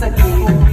สกิล